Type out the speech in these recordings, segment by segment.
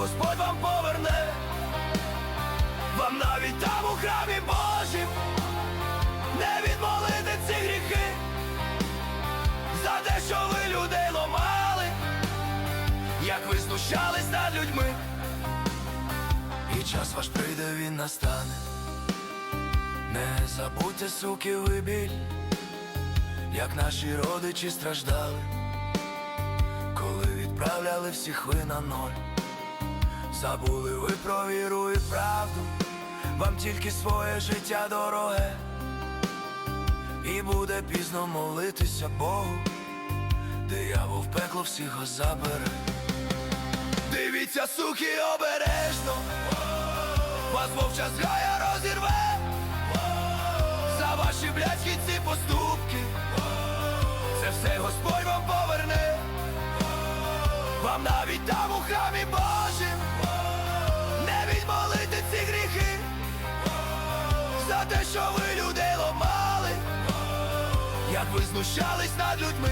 Господь вам поверне, вам навіть там у храмі Божім не відмолити ці гріхи, за те, що ви людей ломали, як ви знущались над людьми, і час ваш прийде, він настане. Не забудьте, суки, ви біль, як наші родичі страждали коли відправляли всіх ви на ноль, забули ви про віру і правду, вам тільки своє життя дороге, і буде пізно молитися Богу, диявол в пекло всіх забере. Дивіться, суки, обережно, вас вовча зграя розірве, за ваші блядські ці поступки, це все Господь вам поверне. Вам навіть там у храмі Божим як ви знущались над людьми.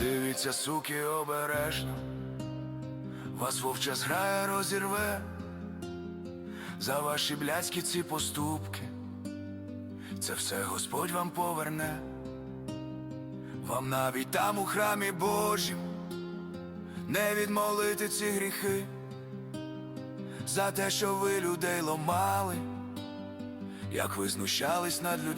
Дивіться, суки, обережно, вас вовча зграя розірве за ваші блядські ці поступки. Це все Господь вам поверне, вам навіть там у храмі Божім не відмолити ці гріхи, за те, що ви людей ломали, як ви знущались над людьми.